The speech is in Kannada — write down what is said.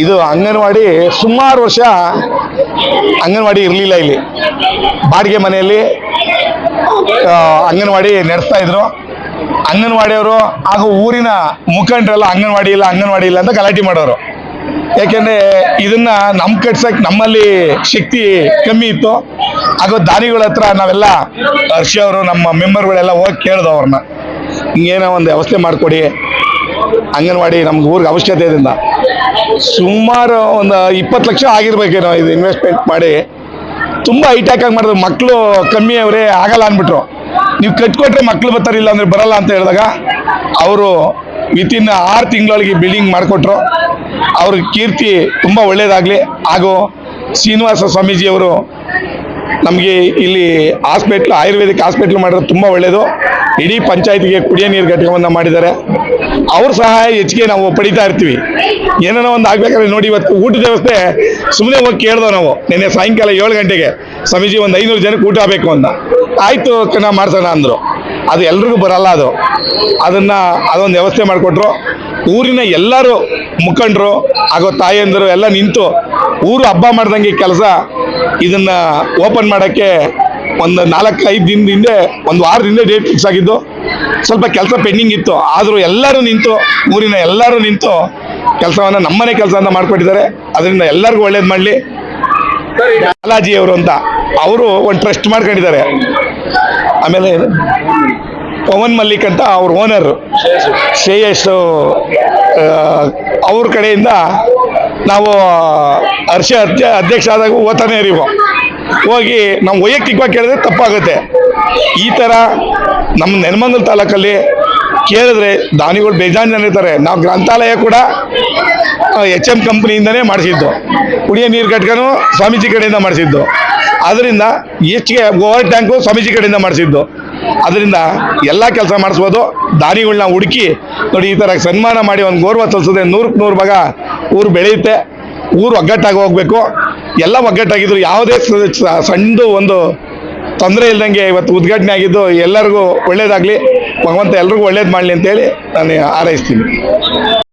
ಇದು ಅಂಗನವಾಡಿ ಸುಮಾರು ವರ್ಷ ಅಂಗನವಾಡಿ ಇರಲಿಲ್ಲ ಇಲ್ಲಿ. ಬಾಡಿಗೆ ಮನೆಯಲ್ಲಿ ಅಂಗನವಾಡಿ ನಡೆಸ್ತಾ ಇದ್ರು. ಅಂಗನವಾಡಿಯವರು ಆಗ ಊರಿನ ಮುಖಂಡರೆಲ್ಲ ಅಂಗನವಾಡಿ ಇಲ್ಲ ಅಂಗನವಾಡಿ ಇಲ್ಲ ಅಂತ ಗಲಾಟೆ ಮಾಡೋರು. ಯಾಕೆಂದ್ರೆ ಇದನ್ನ ನಮ್ ಕಟ್ಸಕ್ ನಮ್ಮಲ್ಲಿ ಶಕ್ತಿ ಕಮ್ಮಿ ಇತ್ತು. ಆಗ ದಾನಿಗಳ ಹತ್ರ ನಾವೆಲ್ಲ ಹರ್ಷ ಅವರು, ನಮ್ಮ ಮೆಂಬರ್ಗಳೆಲ್ಲ ಹೋಗಿ ಕೇಳ್ದು ಅವ್ರನ್ನ. ಹಿಂಗೇನೋ ಒಂದು ವ್ಯವಸ್ಥೆ ಮಾಡಿಕೊಡಿ. ಅಂಗನವಾಡಿ ನಮ್ಗೆ ಊರಿಗೆ ಅವಶ್ಯಕತೆಯಿಂದ ಸುಮಾರು ಒಂದು ಇಪ್ಪತ್ತು ಲಕ್ಷ ಆಗಿರ್ಬೇಕೇನೋ ಇದು ಇನ್ವೆಸ್ಟ್ಮೆಂಟ್ ಮಾಡಿ. ತುಂಬ ಹೈಟ್ಯಾಕ್ ಆಗಿ ಮಾಡಿದ್ರು. ಮಕ್ಕಳು ಕಮ್ಮಿ ಅವರೇ, ಆಗಲ್ಲ ಅಂದ್ಬಿಟ್ರು. ನೀವು ಕಟ್ಕೊಟ್ರೆ ಮಕ್ಕಳು ಬರ್ತಾರಿಲ್ಲ ಅಂದ್ರೆ ಬರಲ್ಲ ಅಂತ ಹೇಳಿದಾಗ ಅವರು ವಿತಿನ್ ಆರು ತಿಂಗಳೊಳಗೆ ಬಿಲ್ಡಿಂಗ್ ಮಾಡಿಕೊಟ್ರು. ಅವ್ರ ಕೀರ್ತಿ ತುಂಬ ಒಳ್ಳೇದಾಗಲಿ. ಹಾಗೂ ಶ್ರೀನಿವಾಸ ಸ್ವಾಮೀಜಿಯವರು ನಮಗೆ ಇಲ್ಲಿ ಹಾಸ್ಪಿಟ್ಲ್ ಆಯುರ್ವೇದಿಕ್ ಹಾಸ್ಪಿಟ್ಲ್ ಮಾಡಿದ್ರೆ ತುಂಬ ಒಳ್ಳೆಯದು ಇಡೀ ಪಂಚಾಯತಿಗೆ ಕುಡಿಯೋ ನೀರು ಘಟಕವನ್ನು ಮಾಡಿದ್ದಾರೆ. ಅವ್ರ ಸಹಾಯ ಹೆಚ್ಚಿಗೆ ನಾವು ಪಡಿತಾ ಇರ್ತೀವಿ. ಏನೇನೋ ಒಂದು ಆಗ್ಬೇಕಾದ್ರೆ ನೋಡಿ ಇವತ್ತು ಊಟದ ವ್ಯವಸ್ಥೆ ಸುಮ್ಮನೆ ಹೋಗಿ ಕೇಳ್ದೋ ನಾವು. ನಿನ್ನೆ ಸಾಯಂಕಾಲ ಏಳು ಗಂಟೆಗೆ ಸ್ವಾಮೀಜಿ ಒಂದು ಐನೂರು ಜನಕ್ಕೆ ಊಟ ಬೇಕು ಅಂತ. ಆಯಿತು ನಾವು ಮಾಡ್ಸೋಣ ಅಂದರು. ಅದು ಎಲ್ರಿಗೂ ಬರಲ್ಲ ಅದು. ಅದನ್ನ ಅದೊಂದು ವ್ಯವಸ್ಥೆ ಮಾಡಿಕೊಟ್ರು. ಊರಿನ ಎಲ್ಲರೂ ಮುಖಂಡರು ಆಗೋ ತಾಯಂದಿರು ಎಲ್ಲ ನಿಂತು ಊರು ಹಬ್ಬ ಮಾಡ್ದಂಗೆ ಕೆಲಸ ಇದನ್ನ ಓಪನ್ ಮಾಡೋಕ್ಕೆ ಒಂದು ನಾಲ್ಕು ಐದು ದಿನದ ಹಿಂದೆ, ಒಂದು ವಾರದಿಂದ ಡೇಟ್ ಫಿಕ್ಸ್ ಆಗಿದ್ದು. ಸ್ವಲ್ಪ ಕೆಲಸ ಪೆಂಡಿಂಗ್ ಇತ್ತು. ಆದರೂ ಎಲ್ಲರೂ ನಿಂತು, ಊರಿನ ಎಲ್ಲರೂ ನಿಂತು ಕೆಲಸವನ್ನು ನಮ್ಮನೆ ಅಂತ ಮಾಡಿಕೊಟ್ಟಿದ್ದಾರೆ. ಅದರಿಂದ ಎಲ್ಲರಿಗೂ ಒಳ್ಳೇದು ಮಾಡಲಿ. ಬಾಲಾಜಿ ಅವರು ಅಂತ ಅವರು ಒಂದು ಟ್ರಸ್ಟ್ ಮಾಡ್ಕೊಂಡಿದ್ದಾರೆ. ಆಮೇಲೆ? ಪವನ್ ಮಲ್ಲಿಕ್ ಅಂತ ಅವ್ರ ಓನರ್ ಶ್ರೇಯಸ್. ಅವ್ರ ಕಡೆಯಿಂದ ನಾವು ಹರ್ಷ ಅಧ್ಯ ಅಧ್ಯಕ್ಷ ಆದಾಗ ಓದ್ತಾನೆ ಇರೀವು ಹೋಗಿ ನಾವು ವೈಯಕ್ತಿಕವಾಗಿ ಕೇಳಿದ್ರೆ ತಪ್ಪಾಗುತ್ತೆ. ಈ ಥರ ನಮ್ಮ ನೆಲಮಂಗಲ ತಾಲೂಕಲ್ಲಿ ಕೇಳಿದ್ರೆ ದಾನಿಗಳು ಬೇಜಾನ್ ಜನ ಇರ್ತಾರೆ. ನಾವು ಗ್ರಂಥಾಲಯ ಕೂಡ ಎಚ್ ಎಂ ಕಂಪ್ನಿಯಿಂದನೇ ಮಾಡಿಸಿದ್ದು. ಕುಡಿಯೋ ನೀರು ಕಟ್ಕೊಂಡು ಸ್ವಾಮೀಜಿ ಕಡೆಯಿಂದ ಮಾಡಿಸಿದ್ದು. ಅದರಿಂದ ಹೆಚ್ಚಿಗೆ ಓವರ್ ಟ್ಯಾಂಕು ಸ್ವಾಮೀಜಿ ಕಡೆಯಿಂದ ಮಾಡಿಸಿದ್ದು. ಅದರಿಂದ ಎಲ್ಲ ಕೆಲಸ ಮಾಡಿಸ್ಬೋದು. ದಾನಿಗಳನ್ನ ಹುಡುಕಿ ನೋಡಿ ಈ ಥರ ಸನ್ಮಾನ ಮಾಡಿ ಒಂದು ಗೌರವ ಸಲ್ಲಿಸಿದ್ರೆ ನೂರಕ್ಕೆ ನೂರು ಭಾಗ ಊರು ಬೆಳೆಯುತ್ತೆ. ಊರು ಒಗ್ಗಟ್ಟಾಗಿ ಹೋಗ್ಬೇಕು. ಎಲ್ಲ ಒಗ್ಗಟ್ಟಾಗಿದ್ರು ಯಾವುದೇ ಸ- ಸ- ಸಣ್ಣದು ಒಂದು ತೊಂದರೆ ಇಲ್ದಂಗೆ ಇವತ್ತು ಉದ್ಘಾಟನೆ ಆಗಿದ್ದು ಎಲ್ಲರಿಗೂ ಒಳ್ಳೇದಾಗಲಿ. ಭಗವಂತ ಎಲ್ರಿಗೂ ಒಳ್ಳೇದು ಮಾಡಲಿ ಅಂತೇಳಿ ನಾನು ಹಾರೈಸ್ತೀನಿ